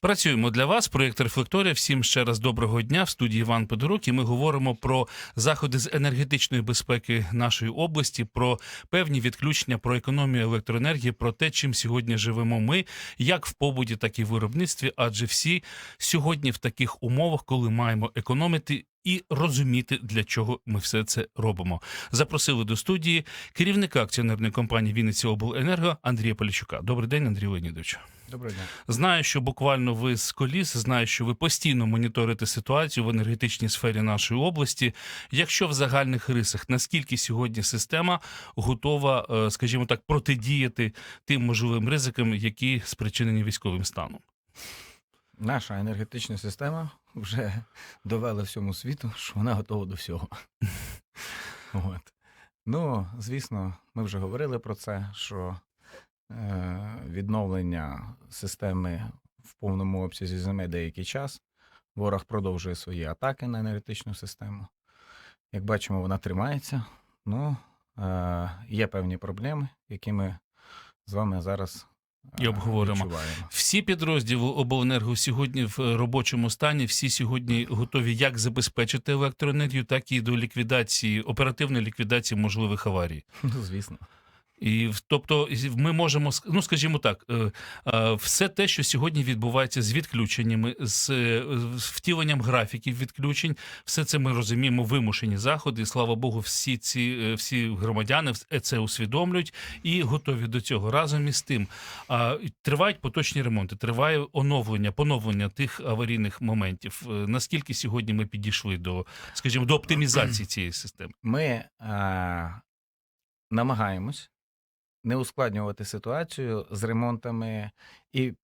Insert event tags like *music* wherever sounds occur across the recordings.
Працюємо для вас. Проєкт Рефлекторія. Всім ще раз доброго дня. В студії Іван Подорук. І ми говоримо про заходи з енергетичної безпеки нашої області, про певні відключення, про економію електроенергії, про те, чим сьогодні живемо ми, як в побуді, так і в виробництві. Адже всі сьогодні в таких умовах, коли маємо економити. І розуміти, для чого ми все це робимо. Запросили до студії керівника акціонерної компанії Вінниця Обленерго Андрія Полічука. Добрий день, Андрій Леонідович. Доброго дня. Знаю, що буквально ви з коліс, знаю, що ви постійно моніторите ситуацію в енергетичній сфері нашої області. Якщо в загальних рисах, наскільки сьогодні система готова, е, скажімо так, протидіяти тим можливим ризикам, які спричинені військовим станом? Наша енергетична система вже довела всьому світу, що вона готова до всього. *laughs* От. Ну, звісно, ми вже говорили про це, що відновлення системи в повному обсязі займе деякий час. Ворог продовжує свої атаки на енергетичну систему. Як бачимо, вона тримається. Ну, е, є певні проблеми, які ми з вами зараз І е, обговоримо. відчуваємо. Всі підрозділи обленерго сьогодні в робочому стані. Всі сьогодні готові як забезпечити електроенергію, так і до ліквідації оперативної ліквідації можливих аварій. Ну, *laughs* звісно. І тобто ми можемо ну скажімо так, е, е, все те, що сьогодні відбувається з відключеннями, з е, втіленням графіків відключень, все це ми розуміємо. Вимушені заходи. Слава Богу, всі ці всі громадяни це усвідомлюють і готові до цього. Разом із тим а, тривають поточні ремонти, триває оновлення, поновлення тих аварійних моментів. Наскільки сьогодні ми підійшли до, скажімо, до оптимізації цієї системи? Ми е, намагаємось не ускладнювати ситуацію з ремонтами і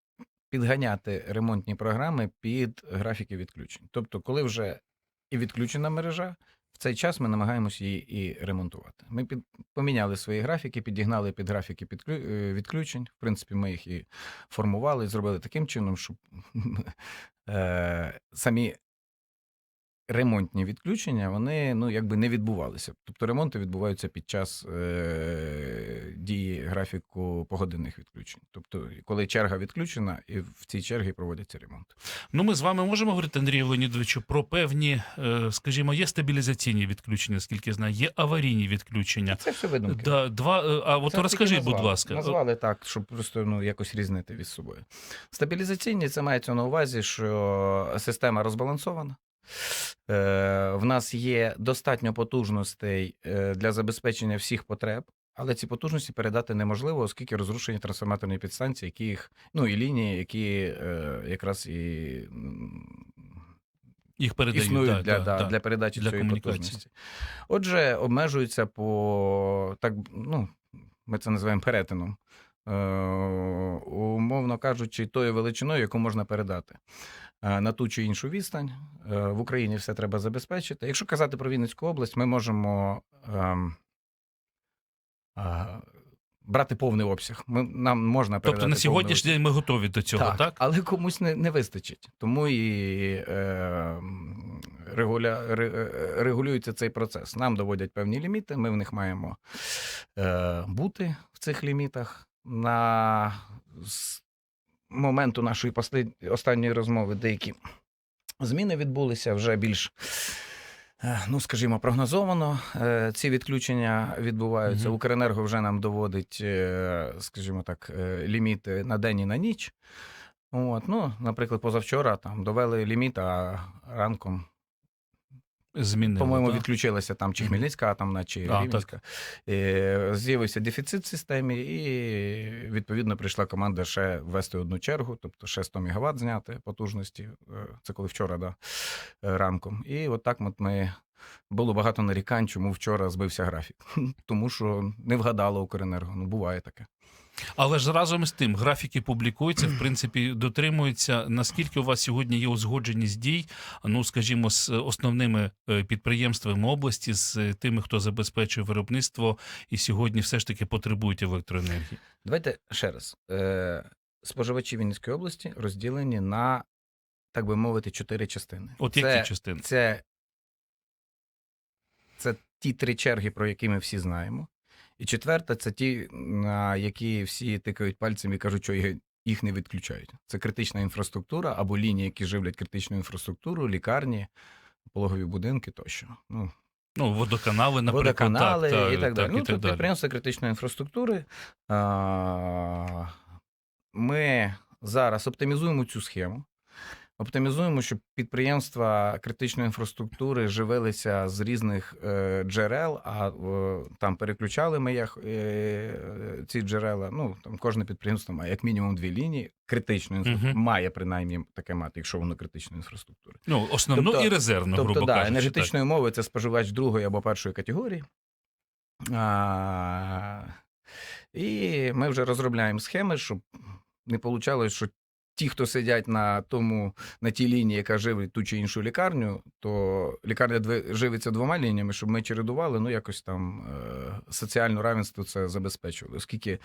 підганяти ремонтні програми під графіки відключень. Тобто, коли вже і відключена мережа, в цей час ми намагаємось її і ремонтувати. Ми під, поміняли свої графіки, підігнали під графіки підклю, е, відключень. В принципі, ми їх і формували, і зробили таким чином, щоб *laughs* е, самі ремонтні відключення вони ну якби не відбувалися. Тобто ремонти відбуваються під час е, дії графіку погодинних відключень. Тобто, коли черга відключена, і в цій чергі проводяться ремонти. Ну, ми з вами можемо говорити, Андрію Леонідовичу, про певні, е, скажімо, є стабілізаційні відключення, скільки я знаю, є аварійні відключення. Це все видумки. Да, два, е, а от Це розкажіть, тільки будь ласка. Назвали так, щоб просто ну, якось різнити від собою. Стабілізаційні це мається на увазі, що система розбалансована. Е, в нас є достатньо потужностей е, для забезпечення всіх потреб, але ці потужності передати неможливо, оскільки розрушені трансформаторні підстанції, які їх, ну і лінії, які е, якраз і Їх передають існують да, для, да, да, да. для передачі для цієї потужності. Отже, обмежуються по так, ну, ми це називаємо перетином. Е, умовно кажучи, тою величиною, яку можна передати е, на ту чи іншу відстань. Е, в Україні все треба забезпечити. Якщо казати про Вінницьку область, ми можемо ем, брати повний обсяг. Ми, нам можна передати Тобто на сьогоднішній день ми готові до цього, так? Так, але комусь не, не вистачить. Тому і е, регуля, регулюється цей процес. Нам доводять певні ліміти, ми в них маємо е, бути в цих лімітах. На з моменту нашої останньої розмови деякі зміни відбулися вже більш. е, Ну, скажімо, прогнозовано е, ці відключення відбуваються. Мгм. Укренерго вже нам доводить, е, скажімо так, ліміти на день і на ніч. От, ну, наприклад, позавчора там довели ліміт, а ранком, Змінили, по-моєму, так? відключилася там чи Хмельницька атомна, чи А, Рівненська. Е, З'явився дефіцит в системі, і відповідно прийшла команда ще ввести одну чергу, тобто ще 100 МВт зняти потужності. Е, Це коли вчора, да, е, ранком. І от так от ми. Було багато нарікань, чому вчора збився графік. *laughs* Тому що не вгадало Укренерго. Ну, буває таке. Але ж разом з тим графіки публікуються, в принципі, дотримуються. Наскільки у вас сьогодні є узгодженість дій, ну скажімо, з основними е, підприємствами області, з е, тими, хто забезпечує виробництво, і сьогодні все ж таки потребують електроенергії? Давайте ще раз. Е, Споживачі Вінницької області розділені на так би мовити, чотири частини. От це, які частини? Це, це ті три черги, про які ми всі знаємо. І четверта це ті, на які всі тикають пальцем і кажуть, що їх- не відключають. Це критична інфраструктура або лінії, які живлять критичну інфраструктуру, лікарні, пологові будинки тощо. Ну, Ну, водоканали, наприклад. водоканали так, і так далі. Так, ну, і це так далі. підприємства критичної інфраструктури. Ми зараз оптимізуємо цю схему. Оптимізуємо, щоб підприємства критичної інфраструктури живилися з різних е, джерел, а е, там переключали ми е, ці джерела. Ну там кожне підприємство має як мінімум дві лінії. Критичної інфраструктури має принаймні таке мати, якщо воно критичної інфраструктури. Ну, основну Тобто- і резервну, Тобто, грубо да, кажучи. енергетичною мовою це споживач другої або першої категорії. А, і ми вже розробляємо схеми, щоб не вийшло, що ті, хто сидять на тому, на тій лінії, яка живить ту чи іншу лікарню, то лікарня живиться двома лініями, щоб ми чередували, ну якось там е, соціальне равенство це забезпечували, оскільки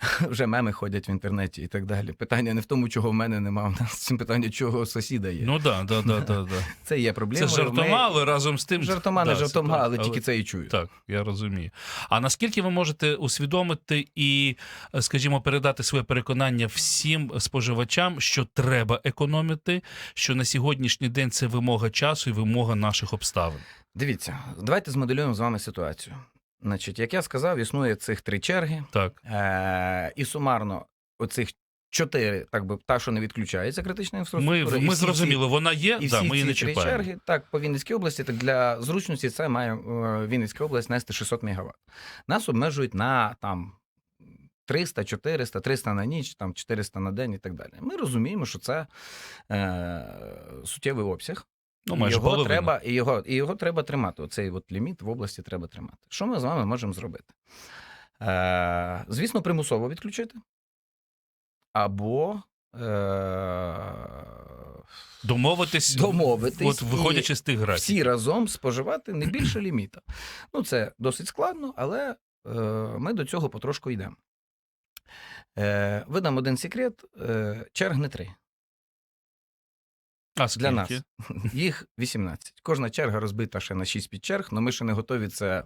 *laughs* вже меми ходять в інтернеті і так далі. Питання не в тому, чого в мене немає, в нас питання, чого сусіда є. Ну так, да, да, да, да. це є Це проблемою. жартома, Ми- але разом з тим. Жартома, да, не жартома, так, але тільки це і чую. Так, я розумію. А наскільки ви можете усвідомити і, скажімо, передати своє переконання всім споживачам, що треба економити, що на сьогоднішній день це вимога часу і вимога наших обставин? Дивіться, давайте змоделюємо з вами ситуацію. Значить, як я сказав, існує цих три черги, Так, е- і сумарно оцих чотири, так би та, що не відключається критична ми, інфраструктура. ми всі зрозуміли, вона є, І да, всі ми її не три чіпаємо. черги, так, по Вінницькій області, так для зручності це має е, Вінницька область нести 600 МВт. Нас обмежують на там 300, 400, 300 на ніч, там 400 на день і так далі. Ми розуміємо, що це е, суттєвий обсяг. Ну, майже його половина. треба, і його, і його треба тримати. Оцей от ліміт в області треба тримати. Що ми з вами можемо зробити? Е, звісно, примусово відключити. Або е, Домовитись, домовитись от, виходячи з тих графіків. всі разом споживати не більше ліміта. Ну, це досить складно, але е, ми до цього потрошку йдемо. Е, видам один секрет: е, черг не три. А скільки? Для нас. *laughs* Їх 18. Кожна черга розбита ще на 6 підчерг, але ми ще не готові це.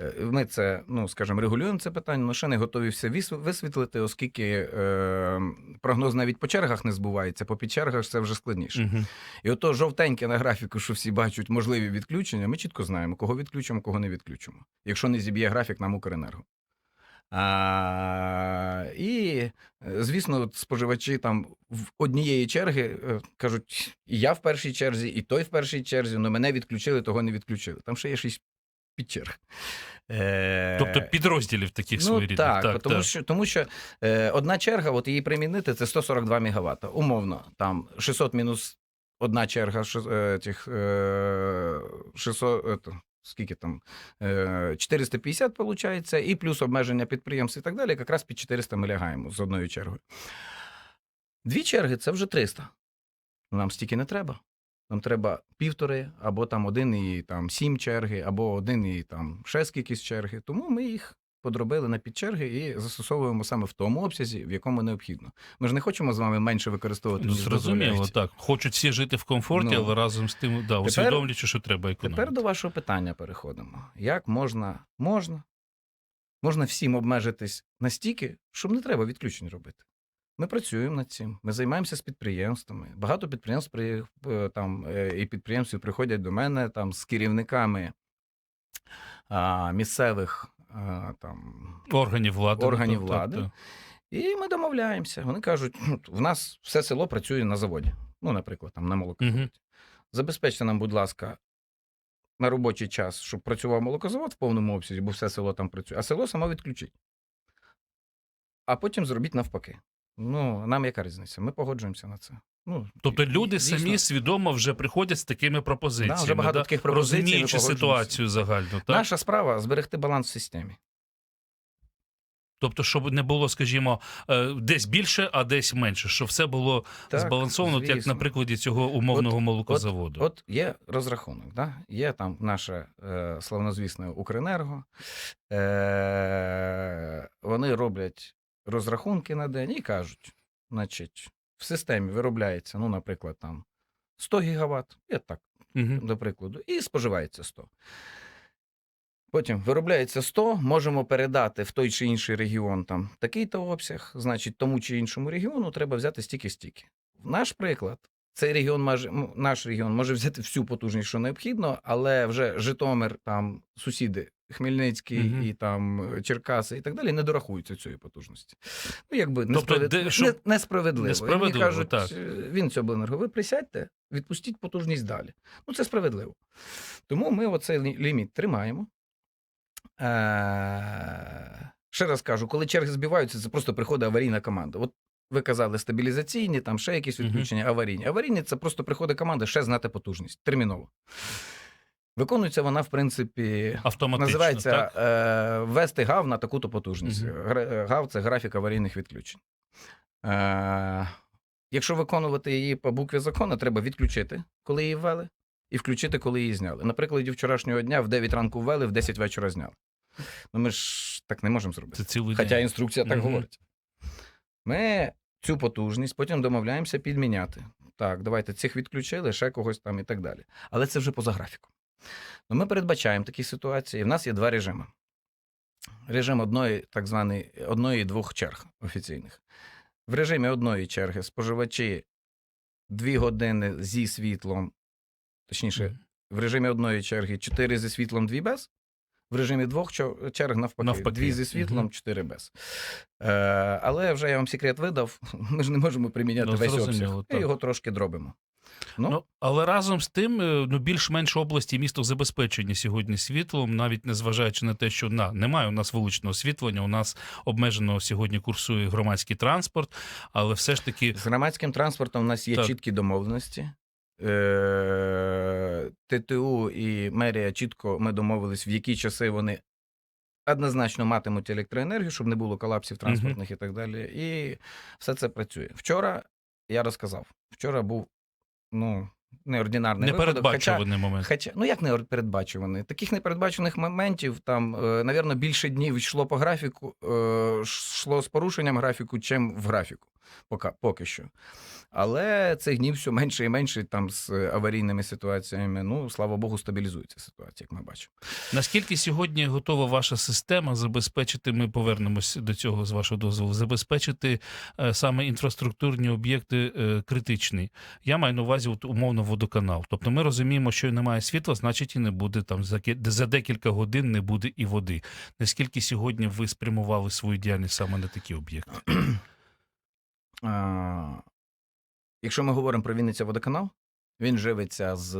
е, Ми це, ну скажімо, регулюємо це питання, але ще не готові все висвітлити, оскільки е, прогноз навіть по чергах не збувається, по підчергах це вже складніше. Мгм. І ото жовтеньке на графіку, що всі бачать можливі відключення, ми чітко знаємо, кого відключимо, кого не відключимо. Якщо не зіб'є графік нам Укренерго. А, і, звісно, споживачі там в однієї черги е, кажуть: і я в першій черзі, і той в першій черзі, але мене відключили, того не відключили. Там ще є шість підчерг. Е, Тобто підрозділів таких Ну, своєрідних. так, так, тому, так. Що, тому що е, одна черга, от її примінити, це 142 МВт. Умовно, там 600 мінус одна черга ши- е, тих, е, 600, е, скільки там, е, 450 виходить, і плюс обмеження підприємств і так далі, якраз під 400 ми лягаємо з одною чергою. Дві черги це вже 300. Ну, Нам стільки не треба. Нам треба півтори, або там один і там сім черги, або один і там ще скількись черги. Тому ми їх подробили на підчерги і застосовуємо саме в тому обсязі, в якому необхідно. Ми ж не хочемо з вами менше використовувати. Ну, зрозуміло, так. Хочуть всі жити в комфорті, Ну, але разом з тим, да, усвідомлюючи, що треба економити. Тепер до вашого питання переходимо. Як можна, можна, можна всім обмежитись настільки, щоб не треба відключень робити. Ми працюємо над цим. Ми займаємося з підприємствами. Багато підприємств е, там, е, і підприємців приходять до мене там, з керівниками а, місцевих там, Органів влади. Органів ну, так, влади. так, І ми домовляємося. Вони кажуть, «Ну, в нас все село працює на заводі. Ну, наприклад, там на молокозаводі. Мгм. Забезпечте нам, будь ласка, на робочий час, щоб працював молокозавод в повному обсязі, бо все село там працює, а село само відключить. А потім зробіть навпаки. Ну, нам яка різниця? Ми погоджуємося на це. Ну, Тобто люди дійсно. самі свідомо вже приходять з такими пропозиціями. Да, вже багато таких пропозицій, розуміючи ситуацію загальну. Так? Наша справа зберегти баланс в системі. Тобто, щоб не було, скажімо, е, десь більше, а десь менше, щоб все було Так, збалансовано, от як на прикладі цього умовного От- молокозаводу. От є розрахунок, да? є там наше е, славнозвісне Укренерго. Е, вони роблять розрахунки на день і кажуть: значить, в системі виробляється, ну, наприклад, там 100 гігаватт, я так, Угу. до прикладу, і споживається 100. Потім виробляється 100, можемо передати в той чи інший регіон там такий-то обсяг, значить, тому чи іншому регіону треба взяти стільки-стільки. В наш приклад, цей регіон може, наш регіон може взяти всю потужність, що необхідно, але вже Житомир, там сусіди, Хмельницький Мгм. і там е, Черкаси і так далі не дорахуються цієї потужності. Ну, якби Тобто, несправед... де- щоб- не- несправедливо. І мені кажуть, так. е, Вінцобленерго, ви присядьте, відпустіть потужність далі. Ну, це справедливо. Тому ми оцей ліміт тримаємо. Е, Ще раз кажу, коли черги збиваються, це просто приходить аварійна команда. От ви казали стабілізаційні, там ще якісь відключення, аварійні. Аварійні це просто приходить команда, ще знати потужність терміново. Виконується вона, в принципі, Автоматично. називається так? е, ввести ГАВ на таку-то потужність. Е, ГАВ це графік аварійних відключень. Е, якщо виконувати її по букві закону, треба відключити, коли її ввели, і включити, коли її зняли. Наприклад, вчорашнього дня в 9 ранку ввели, в 10 вечора зняли. Ну ми ж так не можемо зробити. Це цілий Хоча день. інструкція так Мгм. говорить. Ми цю потужність потім домовляємося підміняти. Так, давайте цих відключили, ще когось там і так далі. Але це вже поза графіком. Ну, ми передбачаємо такі ситуації. В нас є два режими. Режим одної, так званої, одної і двох черг офіційних. В режимі одної черги споживачі дві години зі світлом, точніше, в режимі одної черги 4 зі світлом, 2 без. В режимі двох черг навпаки, Навпаки. дві зі світлом. 4 без. Е, але вже я вам секрет видав. *laughs* Ми ж не можемо приміняти Ну, весь обсяг. так. І його трошки дробимо. Ну, Ну, але разом з тим, е, ну більш-менш області і місто забезпечені сьогодні світлом, навіть незважаючи на те, що на немає у нас вуличного освітлення, у нас обмежено сьогодні курсує громадський транспорт, але все ж таки З громадським транспортом у нас є Так. чіткі домовленості. Е, ТТУ і мерія чітко ми домовились, в які часи вони однозначно матимуть електроенергію, щоб не було колапсів транспортних і так далі. І все це працює. Вчора я розказав, вчора був ну, неординарний непередбачуваний момент. Хоча, ну як непередбачуваний? Таких непередбачених моментів там, е, навірно, більше днів йшло по графіку, е, йшло з порушенням графіку, чим в графіку. Поки, поки що. Але цих днів все менше і менше там з аварійними ситуаціями. Ну, слава Богу, стабілізується ситуація, як ми бачимо. Наскільки сьогодні готова ваша система забезпечити? Ми повернемось до цього з вашого дозволу. Забезпечити е, саме інфраструктурні об'єкти е, критичні. Я маю на увазі от, умовно водоканал. Тобто ми розуміємо, що немає світла, значить і не буде там за декілька годин не буде і води. Наскільки сьогодні ви спрямували свою діяльність саме на такі об'єкти? *clears throat* Якщо ми говоримо про Вінниця водоканал, він живиться з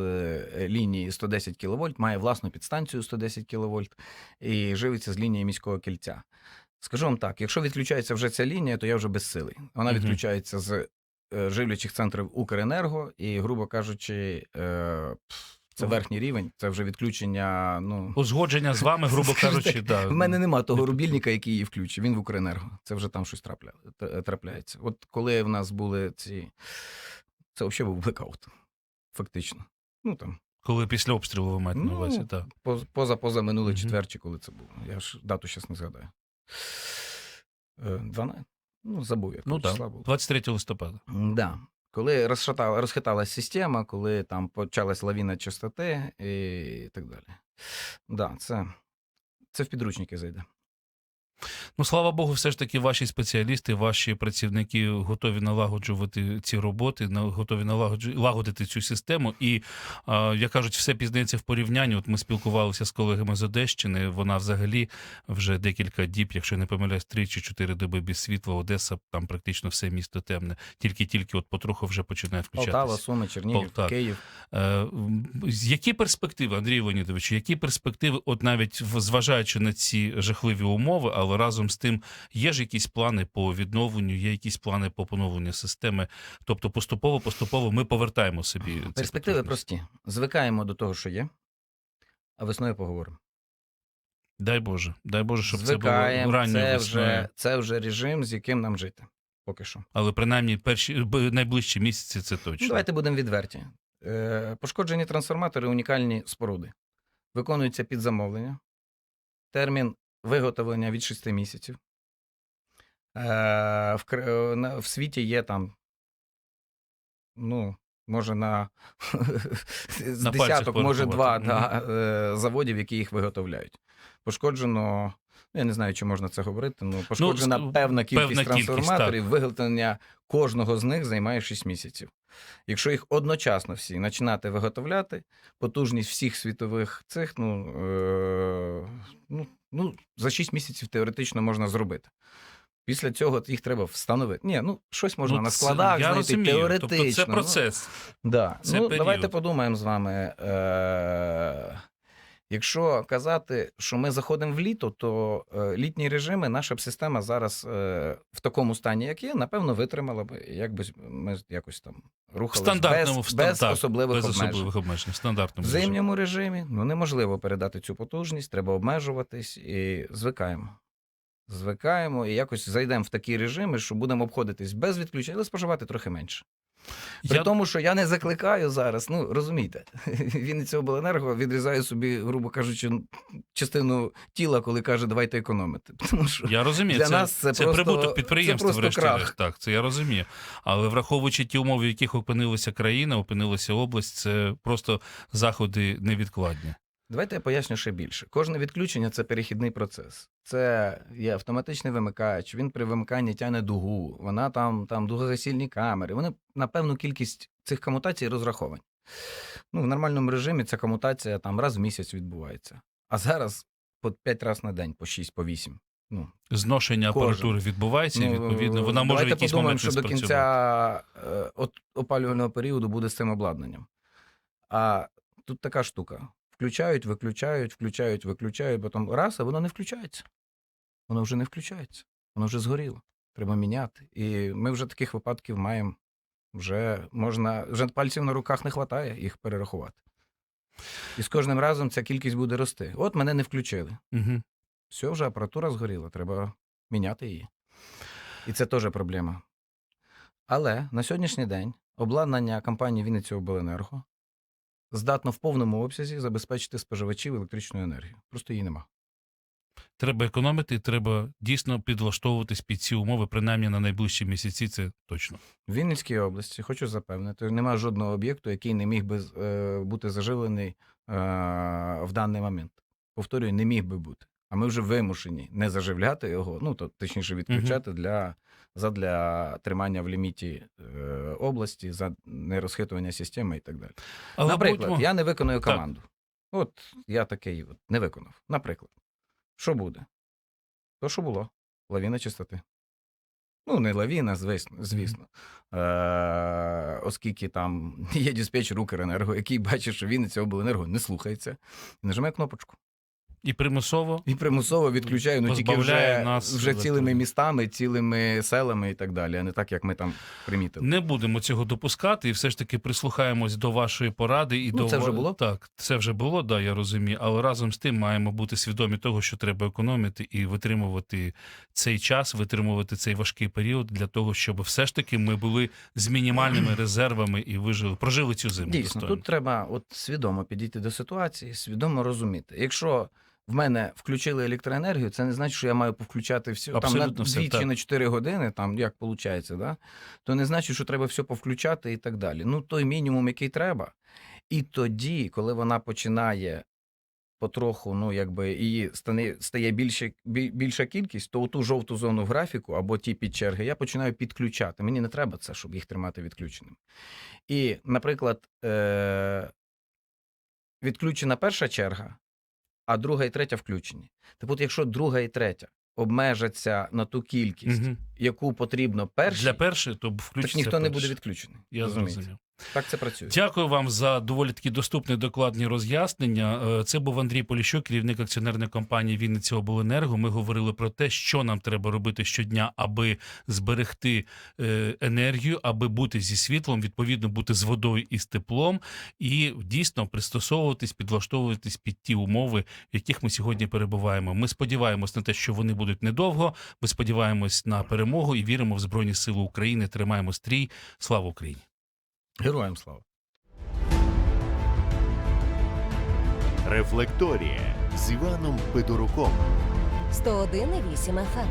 лінії 110 кВт, має власну підстанцію 110 кВт і живиться з лінії міського кільця. Скажу вам так: якщо відключається вже ця лінія, то я вже безсилий. Вона Мгм. відключається з е, живлячих центрів Укренерго, і, грубо кажучи, е, це верхній рівень, це вже відключення. Ну, Узгодження з вами, грубо *laughs* кажучи, да. в мене нема того рубільника, який її включив. Він в Укренерго. Це вже там щось трапля... трапляється. От коли в нас були ці. Це взагалі був блекаут. Фактично. Ну там, коли після обстрілу ви маєте на Ну, увазі, так. поза поза минулий четвер, чи коли це було. Я ж дату зараз не згадаю. Е, 12? Ну, забув, як Ну так, числа було. 23 листопада. Да. Коли розшатала, розхиталась система, коли там почалась лавіна частоти і так далі. Да, це, це в підручники зайде. Ну, слава Богу, все ж таки, ваші спеціалісти, ваші працівники готові налагоджувати ці роботи, готові налагоджу- лагодити цю систему. І, як кажуть, все пізнається в порівнянні. От ми спілкувалися з колегами з Одещини. Вона взагалі вже декілька діб, якщо не помиляюсь, три чи чотири доби без світла. Одеса, там практично все місто темне. Тільки-тільки от потроху вже починає включатися. Полтава, Суми, Чернігів, Полтава. Київ. Е, Які перспективи, Андрій Леонідович, які перспективи, от навіть зважаючи на ці жахливі умови, але разом з тим є ж якісь плани по відновленню, є якісь плани по поновленню системи. Тобто поступово, поступово ми повертаємо собі Перспективи прості. Звикаємо до того, що є, а весною поговоримо. Дай Боже, дай Боже, щоб це було Звикаємо, ранньою це весною. вже, це вже режим, з яким нам жити. Поки що. Але принаймні перші найближчі місяці це точно. Ну, давайте будемо відверті. Е, пошкоджені трансформатори унікальні споруди. Виконуються під замовлення. Термін виготовлення від 6 місяців. Е, в, е, в світі є там ну, може на, *laughs* На десяток, може два да, е, заводів, які їх виготовляють. Пошкоджено, я не знаю, чи можна це говорити, ну, пошкоджена с- певна кількість певна кількість, трансформаторів, виготовлення кожного з них займає 6 місяців. Якщо їх одночасно всі починати виготовляти, потужність всіх світових цих, ну, е, ну, ну, за 6 місяців теоретично можна зробити. Після цього їх треба встановити. Ні, ну щось можна Ну, на складах я знайти розумію. теоретично. Тобто це ну. Да. Це ну, період. давайте подумаємо з вами. Е- якщо казати, що ми заходимо в літо, то е, літні режими, наша б система зараз е, в такому стані, як є, напевно, витримала б, якби ми якось там В рухалися без, в без особливих без обмежень. особливих обмежень. В В стандартному режимі. зимньому режимі ну, неможливо передати цю потужність, треба обмежуватись і звикаємо. Звикаємо і якось зайдемо в такі режими, що будемо обходитись без відключень, але споживати трохи менше. При Я- тому, що я не закликаю зараз, ну розумієте, *laughs* Вінниця обленерго відрізає собі, грубо кажучи, частину тіла, коли каже, давайте економити. *laughs* Тому що Я розумію, Для це, нас це просто- прибуток підприємства, врешті-решт. крах. Так, це я розумію. Але враховуючи ті умови, в яких опинилася країна, опинилася область, це просто заходи невідкладні. Давайте я поясню ще більше. Кожне відключення це перехідний процес. Це є автоматичний вимикач, він при вимиканні тягне дугу, вона там, там дугогасільні камери. Вони на певну кількість цих комутацій розраховані. Ну, в нормальному режимі ця комутація там раз в місяць відбувається. А зараз по 5 разів на день, по 6, по 8. Ну, Зношення Кожен. апаратури відбувається, Ну, відповідно, вона може в давайте якийсь подумаємо, момент що до кінця е, от, опалювального періоду буде з цим обладнанням. А тут така штука: включають, виключають, включають, виключають, потім раз, а воно не включається. Воно вже не включається. Воно вже згоріло. Треба міняти. І ми вже таких випадків маємо. Вже можна, вже пальців на руках не вистачає їх перерахувати. І з кожним разом ця кількість буде рости. От мене не включили. Угу. Все, вже апаратура згоріла, треба міняти її. І це теж проблема. Але на сьогоднішній день обладнання компанії Вінниця Обленерго здатно в повному обсязі забезпечити споживачів електричною енергією. Просто її нема. Треба економити, треба дійсно підлаштовуватись під ці умови, принаймні на найближчі місяці, це точно. В Вінницькій області, хочу запевнити, немає жодного об'єкту, який не міг би е, бути заживлений е, в даний момент. Повторюю, не міг би бути. А ми вже вимушені не заживляти його, ну то точніше відключати для, задля тримання в ліміті е, області, за нерозхитування системи і так далі. Але Наприклад, будьмо- я не виконую Так. команду. От я такий от не виконав. Наприклад, що буде? То, що було? Лавіна чистоти. Ну, не лавіна, звісно, звісно. Е, оскільки там *laughs* є диспетчер Укренерго, який бачить, що Вінниця обленерго не слухається, і нажимає кнопочку. І примусово І примусово відключає, ну тільки вже, нас вже цілими містами, цілими селами і так далі, а не так, як ми там примітили. Не будемо цього допускати, і все ж таки прислухаємось до вашої поради і Ну, до це вже було. Так, це вже було, да, я розумію. Але разом з тим маємо бути свідомі того, що треба економити і витримувати цей час, витримувати цей важкий період для того, щоб все ж таки ми були з мінімальними *clears throat* резервами і вижили, прожили цю зиму. Дійсно, достойно. тут треба от свідомо підійти до ситуації, свідомо розуміти. Якщо в мене включили електроенергію, це не значить, що я маю повключати все там на все, 2 чи на 4 години, там як виходить, да? то не значить, що треба все повключати і так далі. Ну, той мінімум, який треба. І тоді, коли вона починає потроху, ну якби її стане, стає більше, більша кількість, то ту жовту зону графіку або ті підчерги я починаю підключати. Мені не треба це, щоб їх тримати відключеними. І, наприклад, е- відключена перша черга, а друга і третя включені. Так от, якщо друга і третя обмежаться на ту кількість, Мгм. яку потрібно першій, для першої, то включиться так ніхто не буде відключений. Я розумієте? зрозумів. Так це працює. Дякую вам за доволі такі доступні докладні роз'яснення. Е, Це був Андрій Поліщук, керівник акціонерної компанії Вінниця Обленерго. Ми говорили про те, що нам треба робити щодня, аби зберегти е, енергію, аби бути зі світлом, відповідно бути з водою і з теплом, і дійсно пристосовуватись, підлаштовуватись під ті умови, в яких ми сьогодні перебуваємо. Ми сподіваємось на те, що вони будуть недовго. Ми сподіваємось на перемогу і віримо в Збройні Сили України. Тримаємо стрій. Слава Україні! Героям слава. Рефлекторія з Іваном Федоруком. 101,8 FM.